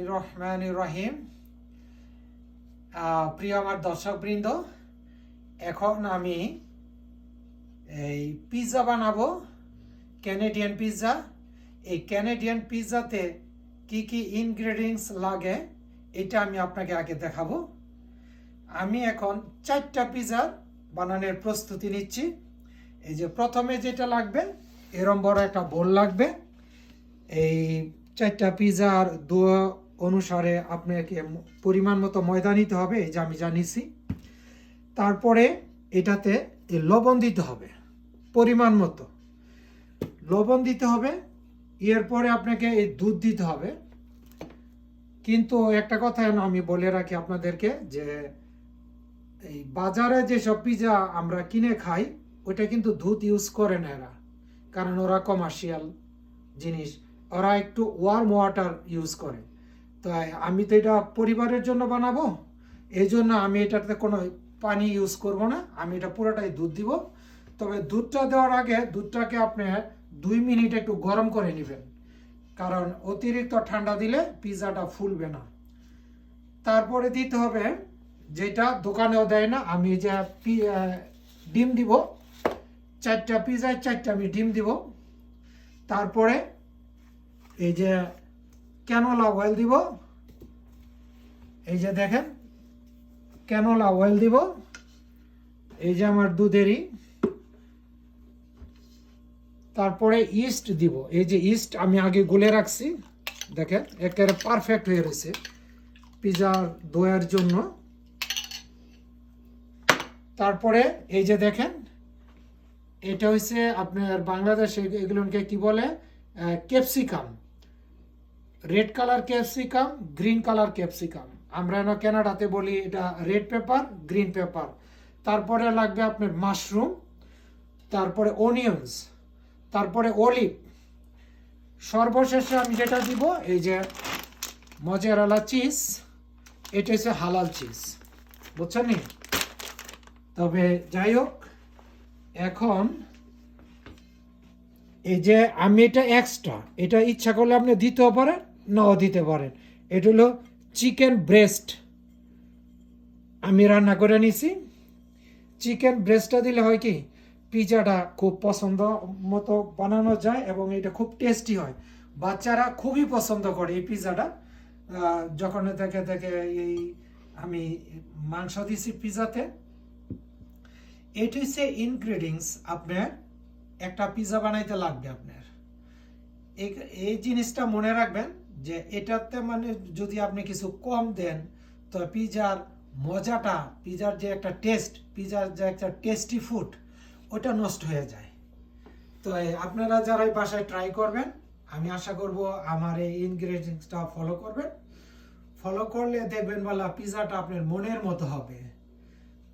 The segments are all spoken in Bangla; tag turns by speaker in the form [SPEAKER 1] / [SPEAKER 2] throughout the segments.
[SPEAKER 1] রহমান রহিম প্রিয় আমার দর্শকবৃন্দ, এখন আমি এই পিৎজা বানাবো ক্যানেডিয়ান পিৎজা এই ক্যানেডিয়ান পিৎজাতে কি কি ইনগ্রেডিয়েন্টস লাগে, এটা আমি আপনাকে আগে দেখাবো। আমি এখন চারটা পিৎজা বানানোর প্রস্তুতি নিচ্ছি। এই যে প্রথমে যেটা লাগবে, এরম বড় একটা বোল লাগবে। এই চারটা পিৎজার দু অনুসারে আপনাকে পরিমাণ মতো ময়দা নিতে হবে, এই যে আমি জানিছি তারপরে এটাতে লবণ দিতে হবে, পরিমাণ মতো। লবণ দিতে হবে, এরপরে আপনাকে এই দুধ দিতে হবে। কিন্তু একটা কথা আমি বলে রাখি আপনাদেরকে যে, এই বাজারে যেসব পিজা আমরা কিনে খাই ওটা কিন্তু দুধ ইউজ করে না এরা। কারণ ওরা কমার্শিয়াল জিনিস, ওরা একটু ওয়ার্ম ওয়াটার ইউজ করে। তাই আমি তো এটা পরিবারের জন্য বানাবো। এই জন্য আমি এটাতে কোনো পানি ইউজ করব না। আমি এটা পুরোটাই দুধ দিব। তবে দুধটা দেওয়ার আগে দুধটাকে আপনি দুই মিনিট একটু গরম করে নেবেন। কারণ অতিরিক্ত ঠান্ডা দিলে পিৎজাটা ফুলবে না। তারপরে দিতে হবে যেটা দোকানেও দেয় না, আমি যে ডিম দিব। চারটা পিৎজায় চারটা আমি ডিম দিব। তারপরে এই যে ক্যানোলা অয়েল দিব? এই যে দেখেন ক্যানোলা অয়েল দিব? এই যে আমার দুধেরই। তারপরে ইস্ট দিব। এই যে ইস্ট আমি আগে গুলে রাখছি। দেখেন, একেবারে পারফেক্ট হয়ে রয়েছে। পিজার দোয়ার জন্য। তারপরে এই যে দেখেন, এটা হচ্ছে আপনার বাংলাদেশে এগুলোকে কি বলে? Capsicum red colour capsicum green colour capsicum আমরা এন কানাডাতে বলি, এটা রেড পেপার গ্রিন পেপার তারপরে লাগবে আপনার মাশরুম তারপরে অনিয়ন্স তারপরে অলিভ সর্বশেষে আমি যেটা দিব, এই যে মজারালা চিজ এটা হচ্ছে হালাল চিজ বুঝছেন নি? তবে যাই হোক, এখন এই যে আমি এটা এক্সট্রা এটা ইচ্ছা করলে আপনি দিতেও পারেন নাও দিতে পারেন। এটা হলো চিকেন ব্রেস্ট। আমি রান্না করে নিছি। চিকেন ব্রেস্টটা দিলে হয় কি, পিজাটা খুব পছন্দ মতো বানানো যায় এবং এটা খুব টেস্টি হয়। বাচ্চারা খুবই পছন্দ করে এই পিজাটা। যখন থেকে থেকে এই আমি মাংস দিছি পিজাতে। এটি হচ্ছে ইনগ্রেডিয়েন্টস আপনার একটা পিজা বানাইতে লাগবে আপনার। এই জিনিসটা মনে রাখবেন যে এটাতে মানে যদি আপনি কিছু কম দেন, তো পিজার মজাটা, পিজার যে একটা টেস্ট পিজার যে একটা টেস্টি ফুড ওটা নষ্ট হয়ে যায়। তো আপনারা যারা বাসায় ট্রাই করবেন, আমি আশা করব আমার এই ইনগ্রেডিয়েন্টসটা ফলো করবেন। ফলো করলে দেখবেন বলা পিজাটা আপনার মনের মতো হবে।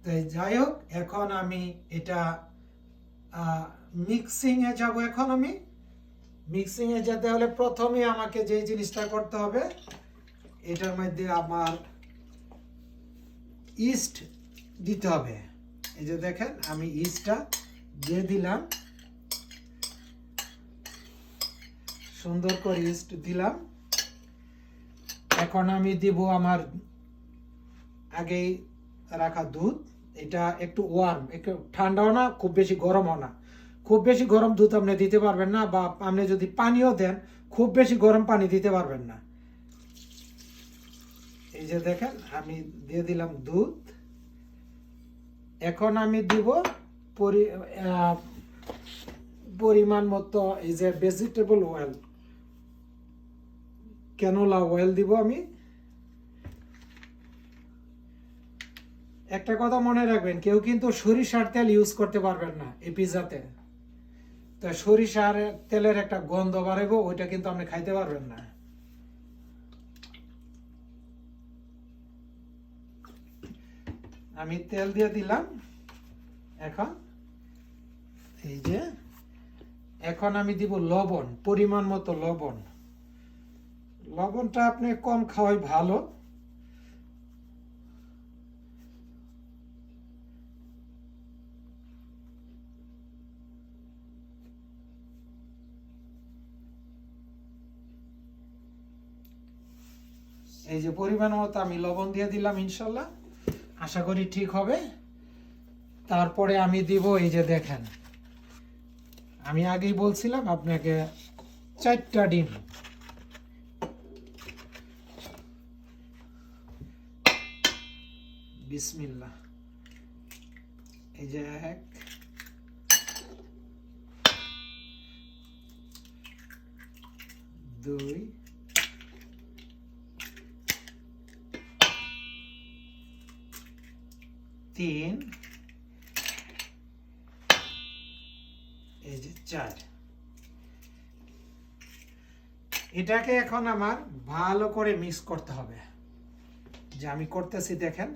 [SPEAKER 1] তো যাই হোক, এখন আমি এটা মিক্সিংয়ে যাব এখন আমি। মিক্সিংয়ে যেতে হলে প্রথমে আমাকে যে জিনিসটা করতে হবে, এটার মধ্যে আমার ইস্ট দিতে হবে। এই যে দেখেন, আমি ইস্টটা দিয়ে দিলাম। সুন্দর করে ইস্ট দিলাম। এখন আমি দিব আমার আগেই রাখা দুধ। এটা একটু ওয়ার্ম একটু ঠান্ডাও না, খুব বেশি গরমও না। খুব বেশি গরম দুধ আপনি দিতে পারবেন না বা আপনি যদি পানিও দেন, খুব বেশি গরম পানি দিতে পারবেন না। এই যে দেখেন, আমি দিয়ে দিলাম দুধ। এখন আমি দিব পরি পরিমাণ মতো এই যে ভেজিটেবল অয়েল ক্যানোলা অয়েল দিব আমি। একটা কথা মনে রাখবেন, কেউ কিন্তু সরিষার তেল ইউজ করতে পারবেন না এই পিৎজাতে তো সরিষার তেলের একটা গন্ধ বাড়াবো ওইটা কিন্তু আপনি খাইতে পারবেন না। আমি তেল দিয়ে দিলাম এখন। এই যে, এখন আমি দিব লবণ, পরিমাণ মতো লবণ। লবণটা আপনি কম খাওয়াই ভালো। এই যে পরিমাণ মতো আমি লবণ দিয়ে দিলাম ইনশাল্লাহ। আশা করি ঠিক হবে। তারপরে আমি দিব এই যে দেখেন। আমি আগেই বলছিলাম আপনাকে চারটা ডিম। বিসমিল্লাহ। এই যে এক। দুই। তিন। এই যে চার। এটাকে এখন আমার ভালো করে মিক্স করতে হবে। যে আমি করতেছি, দেখেন।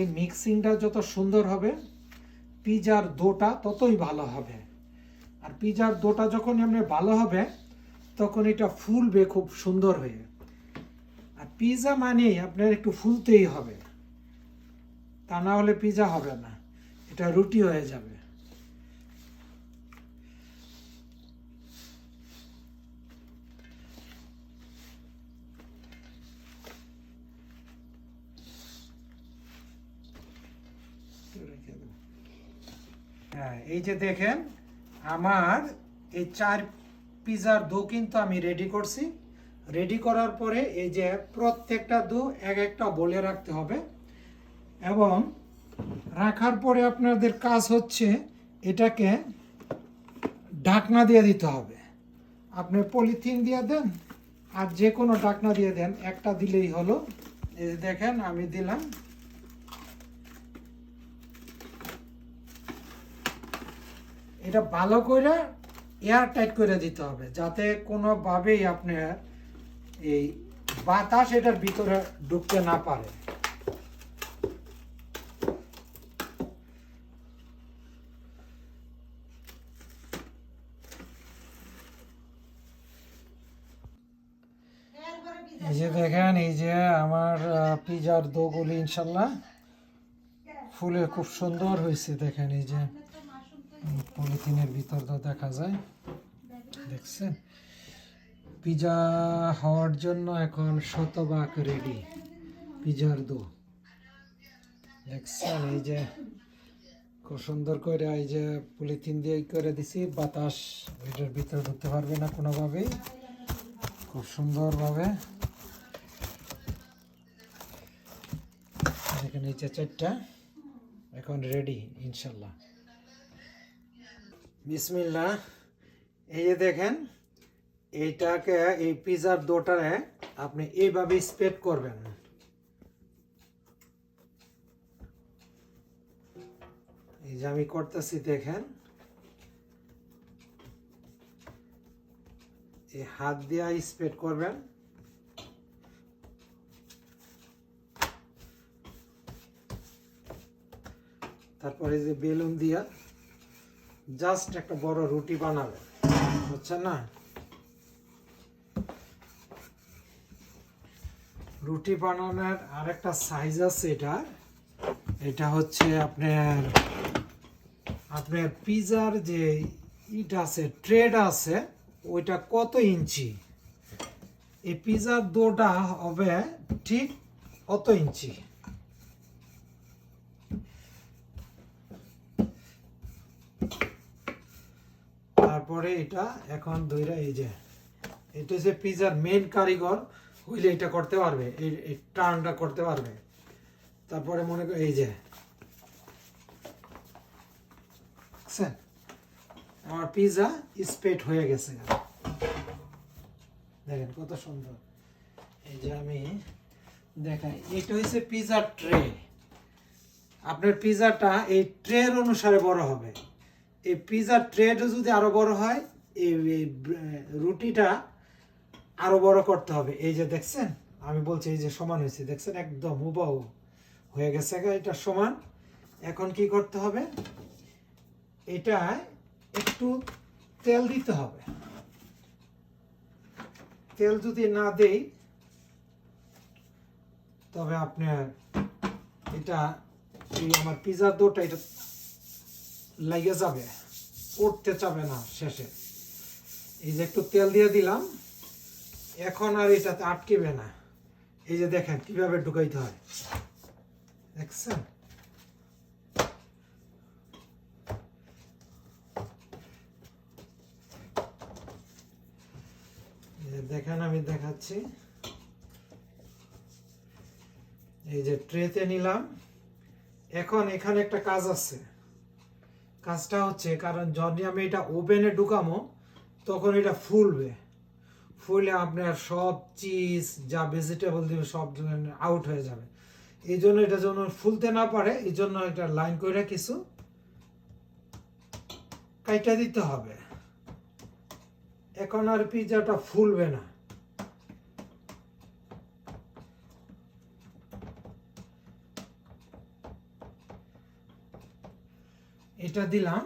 [SPEAKER 1] এই মিক্সিংটা যত সুন্দর হবে, পিজার দোটা ততই ভালো হবে। আর পিজার দোটা যখন এমনি ভালো হবে, তখন এটা ফুলবে খুব সুন্দর হয়ে। আর পিজা মানেই আপনার একটু ফুলতেই হবে। তা না হলে পিজা হবে না, এটা রুটি হয়ে যাবে। হ্যাঁ এই যে দেখেন, আমার এই চার পিজার দো কিন্তু আমি রেডি করছি। রেডি করার পরে এই যে প্রত্যেকটা দো এক একটা বলে রাখতে হবে। এবং রাখার পরে আপনাদের কাজ হচ্ছে এটাকে ঢাকনা দিয়ে দিতে হবে। আপনি পলিথিন দিয়ে দেন আর যে কোনো ঢাকনা দিয়ে দেন, একটা দিলেই হলো। এই দেখেন, আমি দিলাম। এটা ভালো করে এয়ার টাইট করে দিতে হবে, যাতে কোনোভাবেই আপনার এই বাতাস এটার ভিতরে ঢুকতে না পারে। এই যে দেখেন, এই যে আমার পিজার দোগুলি ইনশাল্লাহ ফুলে খুব সুন্দর হয়েছে, দেখেন এই যে। পলিথিনের ভিতর তো দেখা যায়। দেখছেন? পিজা হওয়ার জন্য এখন শতভাগ রেডি পিজার দো। দেখছেন? এই যে খুব সুন্দর করে এই যে পলিথিন দিয়ে করে দিছি। বাতাস এটার ভিতরে ঢুকতে পারবে না কোনোভাবেই। খুব সুন্দরভাবে। এই যে চারটা। এখন রেডি ইনশাল্লাহ। বিসমিল্লা এই যে দেখেন এইটাকে এই পিজার দোটারে আপনি এইভাবে স্প্রেড করবেন। এই যে আমি করতেছি, দেখেন। এই হাত দিয়ে স্প্রেড করবেন। তারপরে যে বেলুন দিয়া জাস্ট একটা বড় রুটি বানাবে হচ্ছে না? রুটি বানানোর আরেকটা সাইজ আছে এটা। এটা হচ্ছে আপনার আপনার পিজার যে ইটা আছে ট্রেড আছে, ওইটা কত ইঞ্চি? এই পিজার দোটা হবে ঠিক কত ইঞ্চি? তারপরে এটা এখন দুইটা এই যে, এটা হচ্ছে পিজার মেন কারিগর, হইলে এটা করতে পারবে, এই টার্নটা করতে পারবে। তারপরে মনে কর, এই যে? আমার পিজা স্পেট হয়ে গেছে। দেখেন কত সুন্দর। এই যে আমি দেখাই, এটা হচ্ছে পিজার ট্রে। আপনার পিজাটা এই ট্রের অনুসারে বড় হবে। এই পিজার ট্রেটা যদি আরও বড় হয়, এই রুটিটা আরও বড় করতে হবে। এই যে দেখছেন, আমি বলছি এই যে সমান হয়েছে। দেখছেন, একদম হুবাহু হয়ে গেছে এটা সমান। এখন কি করতে হবে? এটা একটু তেল দিতে হবে। তেল যদি না দেই, তবে আপনার এটা, এই আমার পিজার দোটা, এটা লেগে যাবে উঠতে চাবে না শেষে। এই যে একটু তেল দিয়ে দিলাম, এখন আর এটাতে আটকেবে না। এই যে দেখেন কীভাবে ঢুকাইতে হয়। দেখছেন? দেখেন আমি দেখাচ্ছি। এই যে ট্রেতে নিলাম। এখন এখানে একটা কাজ আছে। কাজটা হচ্ছে, কারণ যখন আমি এটা ওভেনে ঢুকামো তখন এটা ফুলবে। ফুলে আপনার সব চিজ যা ভেজিটেবল দিবে, সব আউট হয়ে যাবে। এই জন্য এটা যেন ফুলতে না পারে, এই জন্য এটা লাইন করে কিছু কাইটা দিতে হবে। এখন আর পিজাটা ফুলবে না। এটা দিলাম।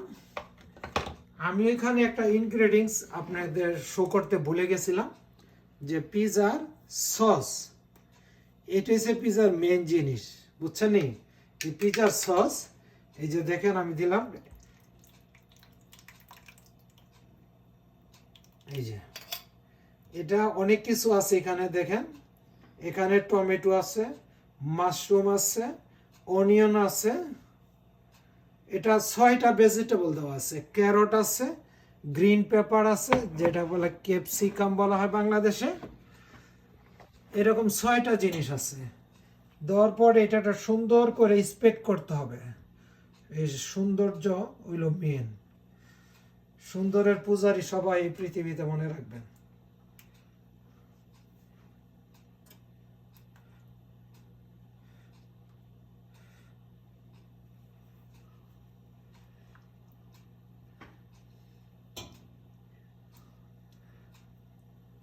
[SPEAKER 1] আমি এখানে একটা ইনগ্রেডিয়েন্টস আপনাদের শো করতে ভুলে গেছিলাম, যে পিজার সস এটা হচ্ছে পিজার মেন জিনিস, বুঝছেন নি? এই পিজার সস এই যে দেখেন আমি দিলাম। এই যে, এটা অনেক কিছু আছে এখানে দেখেন। এখানে টমেটো আছে, মাশরুম আছে, অনিয়ন আছে এটা ছয়টা ভেজিটেবল দেওয়া আছে। ক্যারট আছে গ্রিন পেপার আছে, যেটা বলে ক্যাপসিকাম বলা হয় বাংলাদেশে। এরকম ছয়টা জিনিস আছে। দেওয়ার পর এটা একটা সুন্দর করে স্পেক করতে হবে। এই সৌন্দর্য হইল মেন সুন্দরের পূজারি সবাই এই পৃথিবীতে মনে রাখবেন।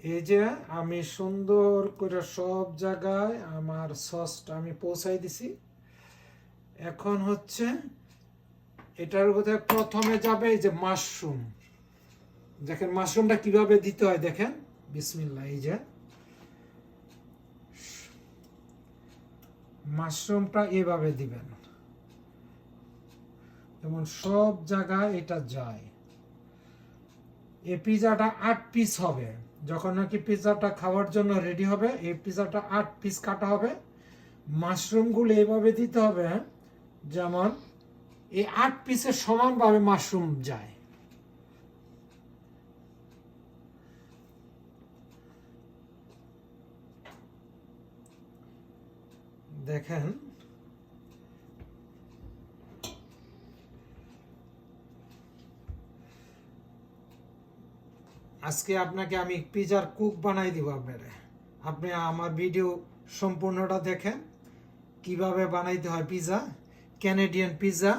[SPEAKER 1] এই যে আমি সুন্দর করে সব জায়গায় আমার সসটা আমি পৌঁছাই দিছি। এখন হচ্ছে এটার মধ্যে প্রথমে যাবে এই যে মাশরুম। দেখেন মাশরুমটা কীভাবে দিতে হয় দেখেন। বিসমিল্লা এই যে। মাশরুমটা এভাবে দিবেন। যেমন সব জায়গায় এটা যায়। এ পিজাটা আট পিস হবে। যখন নাকি পিজাটা খাওয়ার জন্য রেডি হবে, এই পিজাটা আট পিস কাটা হবে। মাশরুমগুলো এইভাবে দিতে হবে যেমন এই আট পিসের সমানভাবে মাশরুম যায়। দেখেন আজকে আপনাকে আমি পিজার কুক বানাই দিব আপনারে। আপনি আমার ভিডিও সম্পূর্ণটা দেখেন। কীভাবে বানাইতে হয় পিজা ক্যানেডিয়ান পিজা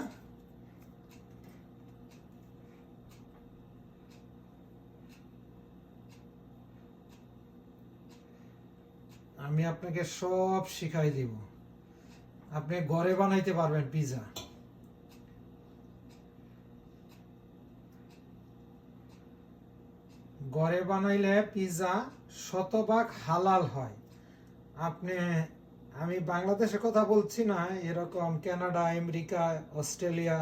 [SPEAKER 1] আমি আপনাকে সব শিখাই দিব। আপনি ঘরে বানাইতে পারবেন পিজা ঘরে বানাইলে পিজা শতভাগ হালাল হয়। আপনি, আমি বাংলাদেশের কথা বলছি না, এরকম কানাডা, আমেরিকা, অস্ট্রেলিয়া,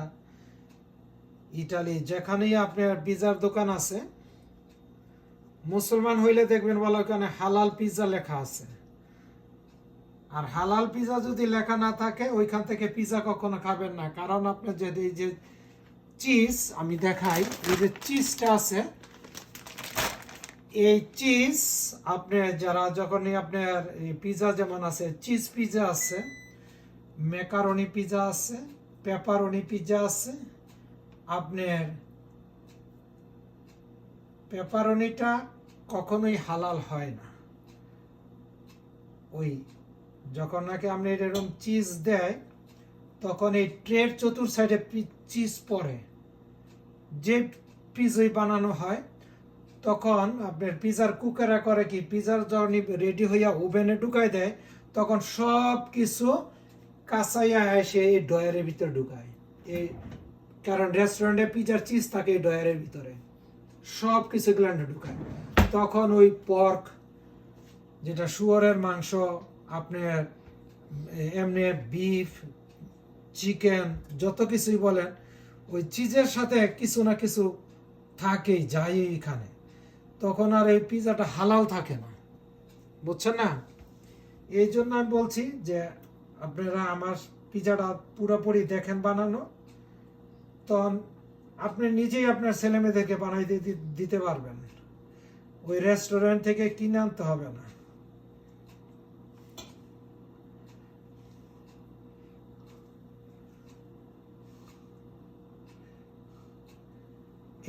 [SPEAKER 1] ইটালি, যেখানেই আপনার পিজার দোকান আছে, মুসলমান হইলে দেখবেন বলা ওখানে হালাল পিজা লেখা আছে। আর হালাল পিজা যদি লেখা না থাকে, ওইখান থেকে পিজা কখনো খাবেন না। কারণ আপনার যে এই যে চিজ আমি দেখাই, এই যে চিজটা আছে এই চিজ আপনি যারা যখনই আপনার পিজা যেমন আছে চিজ পিজা আছে মেকারনি পিজা আছে পেপারনি পিজা আছে, আপনার পেপারনিটা কখনোই হালাল হয় না। ওই যখন নাকি আপনি এরকম চিজ দেয়, তখন এই ট্রের চতুর সাইডে চিজ পরে যে পিজই বানানো হয় তখন আপনার পিজার কুকারে করে কি, পিজার যখন রেডি হইয়া ওভেনে ঢুকাই দেয়, তখন সব কিছু কাঁচাইয়া এসে এই ডয়ারের ভিতরে ঢুকায়। এই কারণ রেস্টুরেন্টে পিজার চিজ থাকে এই ডয়ারের ভিতরে। সব কিছু গ্ল্যান্ডে ঢুকায়। তখন ওই পর্ক যেটা শুয়ারের মাংস, আপনার এমনি বিফ চিকেন যত কিছুই বলেন, ওই চিজের সাথে কিছু না কিছু থাকেই, যাই এখানে। তখন আর এই পিজাটা হালাল থাকে না। বুঝছেন না? এই জন্য আমি বলছি যে, আপনারা আমার পিজাটা পুরোপুরি দেখেন বানানো। তখন আপনি নিজেই আপনার ছেলে মেয়েদেরকে বানাই দিতে পারবেন। ওই রেস্টুরেন্ট থেকে কিনে আনতে হবে না।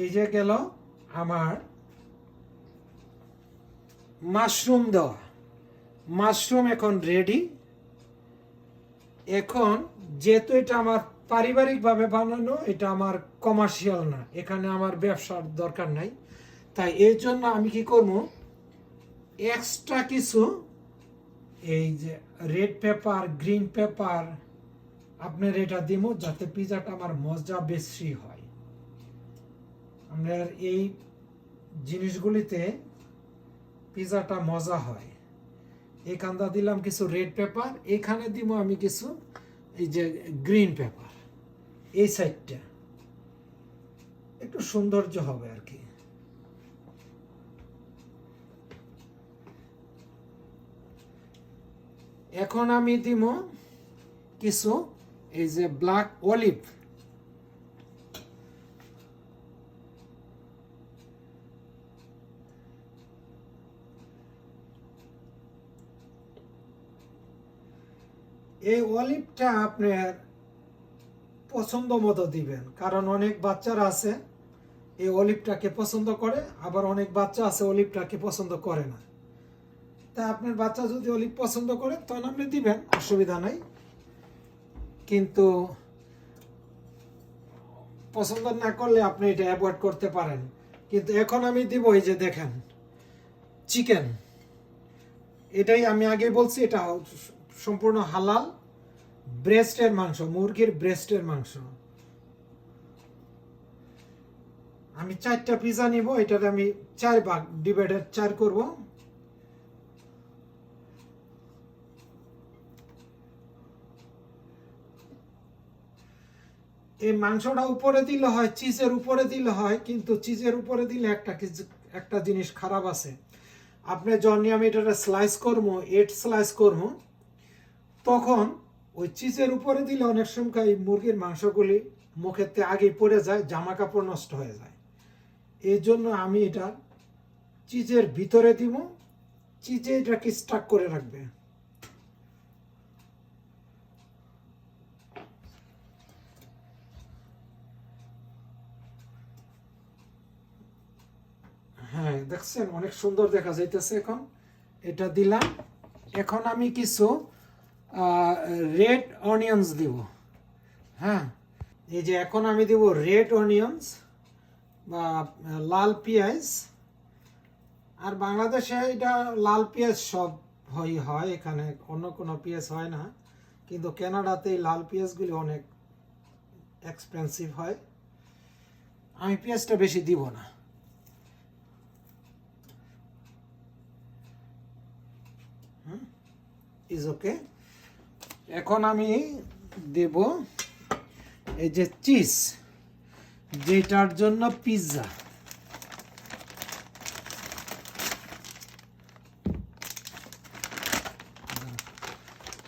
[SPEAKER 1] এই যে গেল আমার মাশরুম দেওয়া। মাশরুম এখন রেডি এখন যেহেতু এটা আমার পারিবারিকভাবে বানানো, এটা আমার কমার্শিয়াল না। এখানে আমার ব্যবসার দরকার নাই। তাই এর জন্য আমি কি করব? এক্সট্রা কিছু, এই যে রেড পেপার গ্রিন পেপার আপনার এটা দিব যাতে পিজাটা আমার মজা বেশি হয়। আপনার এই জিনিসগুলিতে পিজাটা মজা হয়। এখানটা দিলাম কিছু রেড পেপার এখানে দিব আমি কিছু এই যে গ্রিন পেপার এই সাইডটা একটু সৌন্দর্য হবে আর কি। এখন আমি দিব কিছু এই যে ব্ল্যাক অলিভ এই অলিভটা আপনার পছন্দ মতো দিবেন। কারণ অনেক বাচ্চারা আছে, এই অলিভটাকে পছন্দ করে, আবার অনেক বাচ্চা আছে অলিভটাকে পছন্দ করে না। তা আপনার বাচ্চা যদি অলিভ পছন্দ করে, তখন আপনি দিবেন, অসুবিধা নাই। কিন্তু পছন্দ না করলে আপনি এটা অ্যাভয়েড করতে পারেন। কিন্তু এখন আমি দিব এই যে দেখেন, চিকেন। এটাই আমি আগে বলছি, এটা সম্পূর্ণ হালাল। ব্রেস্টের মাংস, মুরগির ব্রেস্টের মাংস। আমি চারটা পিজা নিব, এটাতে আমি চার ভাগ ডিভাইডেড চার করব। এই মাংসটা উপরে দিলে হয়, চিজের উপরে দিলে হয়, কিন্তু চিজের উপরে দিলে একটা একটা জিনিস খারাপ আছে। আপনি যখন আমি এটা স্লাইস করব এট স্লাইস করব, তখন ওই চিজের উপরে দিলে অনেক সময় এই মুরগির মাংসগুলি মুখেতে আগে পড়ে যায় জামা কাপড় নষ্ট হয়ে যায়। এই জন্য আমি এটা চিজের ভিতরে দিব, চিজে এটাকে স্টাক করে রাখবে। হ্যাঁ দেখছেন অনেক সুন্দর দেখা যাইতেছে এখন। এটা দিলাম। এখন আমি কিছু রেড অনিয়ন্স দিব। হ্যাঁ এই যে এখন আমি দিব রেড অনিয়ন্স বা লাল পেঁয়াজ। আর বাংলাদেশে এটা লাল পেঁয়াজ সব হয় হয়, এখানে অন্য কোনো পেঁয়াজ হয় না। কিন্তু কানাডাতে এই লাল পেঁয়াজগুলি অনেক এক্সপেন্সিভ হয়। আমি পেঁয়াজটা বেশি দিব না। ইজ ওকে এখন আমি দেব এই যে চিজ, যেটার জন্য পিৎজা।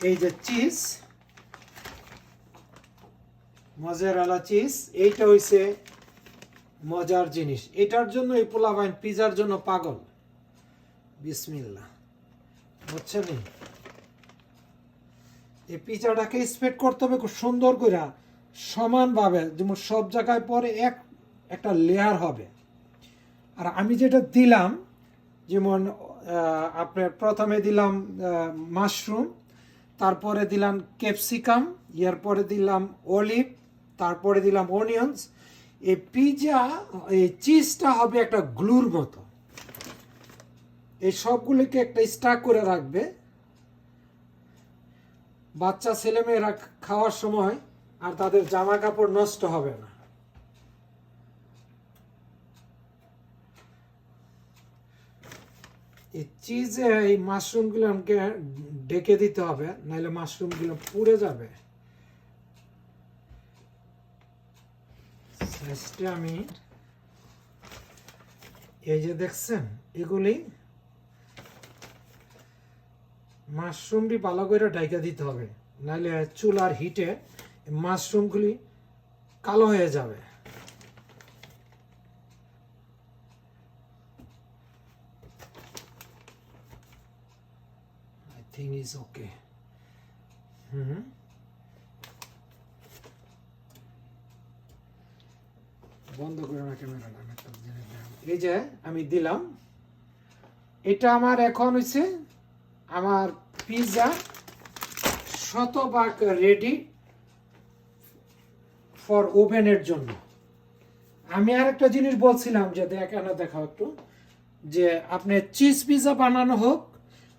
[SPEAKER 1] এই যে চিজ, মজারালা চিজ, এইটা হইছে মজার জিনিস। এটার জন্য এই পোলাবাইন পিজার জন্য পাগল। বিসমিল্লা বুঝছেন এই পিজাটাকে স্প্রেড করতে হবে খুব সুন্দর করে, সমানভাবে, যেমন সব জায়গায় পরে এক, একটা লেয়ার হবে। আর আমি যেটা দিলাম, যেমন আপনার প্রথমে দিলাম মাশরুম তারপরে দিলাম ক্যাপসিকাম এরপরে দিলাম অলিভ তারপরে দিলাম অনিয়ন্স এই পিজা, এই চিজটা হবে একটা গ্লুর মতো। এই সবগুলিকে একটা স্টাক করে রাখবে। বাচ্চা ছেলেমেয়েরা খাওয়ার সময় আর তাদের জামা কাপড় নষ্ট হবে না। এই চিজে এই মাশরুমগুলো আমাকে ডেকে দিতে হবে, নাহলে মাশরুমগুলো পুড়ে যাবে। আমি এই যে দেখছেন, এগুলি মাশরুমটি ভালো করে ঢাইকা দিতে হবে নাহলে চুলার হিটে মাশরুমগুলি কালো হয়ে যাবে think it's okay. হুম বন্ধ করে না। এই যে আমি দিলাম এটা আমার এখন হয়েছে আমার পিৎজা শতভাগ রেডি ফর ওভেনের জন্য। আমি আর একটা জিনিস বলছিলাম যে দেখানো দেখাও একটু, যে আপনি চিজ পিৎজা বানানো হোক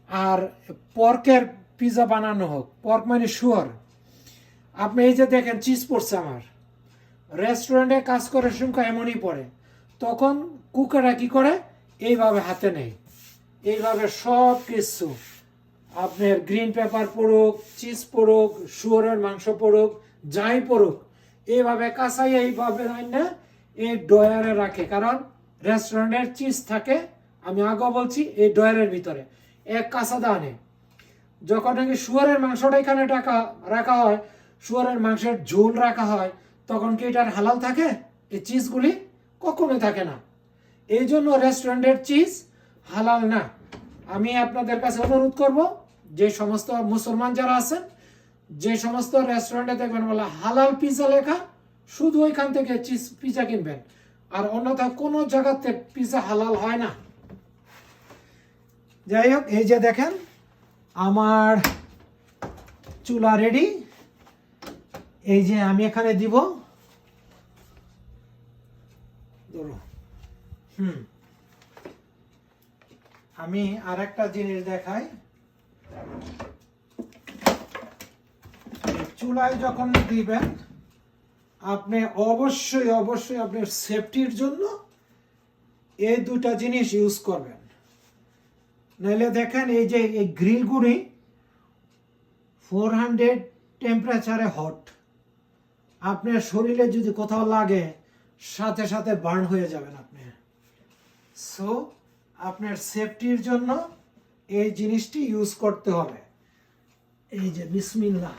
[SPEAKER 1] আর পর্কের পিৎজা বানানো হোক পর্ক মানে শুয়ার আপনি এই যে দেখেন চিজ পড়ছে আমার। রেস্টুরেন্টে কাজ করার সংখ্যা এমনই পড়ে। তখন কুকাররা কি করে? এইভাবে হাতে নেই এইভাবে সব কিছু আপনার গ্রিন পেপার পড়ুক চিজ পড়ুক, শুয়োরের মাংস পড়ুক, যাই পড়ুক এইভাবে কাঁচাই এইভাবে না এই ডয়ারে রাখে। কারণ রেস্টুরেন্টের চিজ থাকে, আমি আগে বলছি, এই ডয়ারের ভিতরে এক কাঁচা দানে। যখন নাকি শুয়ারের মাংসটা এখানে টাকা রাখা হয়, শুয়ারের মাংসের ঝোল রাখা হয়, তখন কি এটার হালাল থাকে? এই চিজগুলি কখনোই থাকে না। এই জন্য রেস্টুরেন্টের চিজ হালাল না। আমি আপনাদের কাছে অনুরোধ করব যে সমস্ত মুসলমান যারা আছেন, যে সমস্ত রেস্টুরেন্টে দেখবেন বলে হালাল পিৎজা লেখা, শুধু ওইখান থেকে পিৎজা কিনবেন। আর অন্যথা কোনো জায়গাতে পিৎজা হালাল হয় না। যাই হোক, এই যে দেখেন, আমার চুলা রেডি এই যে আমি এখানে দিব। হুম। আমি আর একটা জিনিস দেখাই। চুলায় যখন দিবেন, আপনি অবশ্যই অবশ্যই আপনার সেফটির জন্য এই দুটা জিনিস ইউজ করবেন। নাহলে দেখেন এই যে এই গ্রিলগুলি ফোর হান্ড্রেড টেম্পারেচারে হট আপনার শরীরে যদি কোথাও লাগে, সাথে সাথে বার্ন হয়ে যাবেন আপনি। সো আপনার সেফটির জন্য এই জিনিসটি ইউজ করতে হবে। এই যে বিসমিল্লা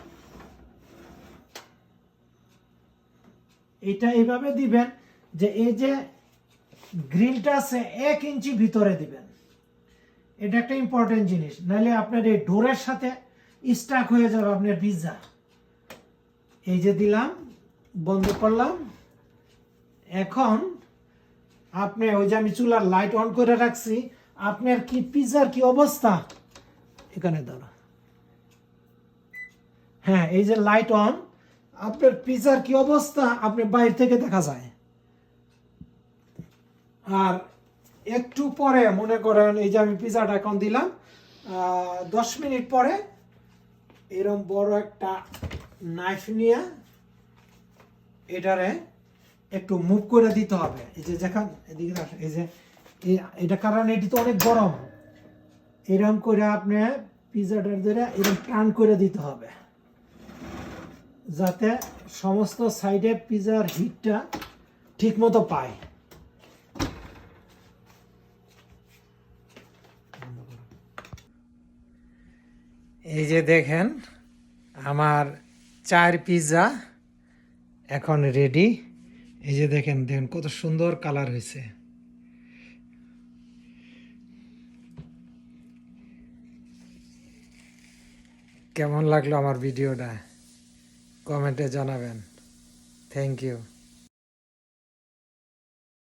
[SPEAKER 1] এটা এইভাবে দিবেন যে এই যে গ্রিলটা আছে এক ইঞ্চি ভিতরে দিবেন। এটা একটা ইম্পর্টেন্ট জিনিস। নাহলে আপনার এই ডোরের সাথে স্টাক হয়ে যাবে আপনার পিৎজা এই যে দিলাম, বন্ধ করলাম। এখন আপনি ওই যে আমি চুলার লাইট অন করে রাখছি, আপনার কি পিৎজার কি অবস্থা? এখানে দাঁড়া হ্যাঁ এই যে লাইট অন আপনার পিৎজার কি অবস্থা? আপনি বাইরে থেকে দেখা যায়। আর একটু পরে মনে করেন এই যে আমি পিৎজাটা এখন দিলাম দশ মিনিট পরে এরকম বড় একটা নাইফ নিয়ে এটারে একটু মুভ করে দিতে হবে। এই যে যেখান এদিকে এই যে এটা কারণ এটি তো অনেক গরম। এরকম করে আপনি পিৎজাটার ধরে এরম টান করে দিতে হবে। যাতে সমস্ত সাইডে পিৎজার হিটটা ঠিক মতো পায়। এই যে দেখেন, আমার চার পিৎজা এখন রেডি এই যে দেখেন দেখেন কত সুন্দর কালার হয়েছে। কেমন লাগল আমার ভিডিওটা কমেন্টে জানাবেন। Thank you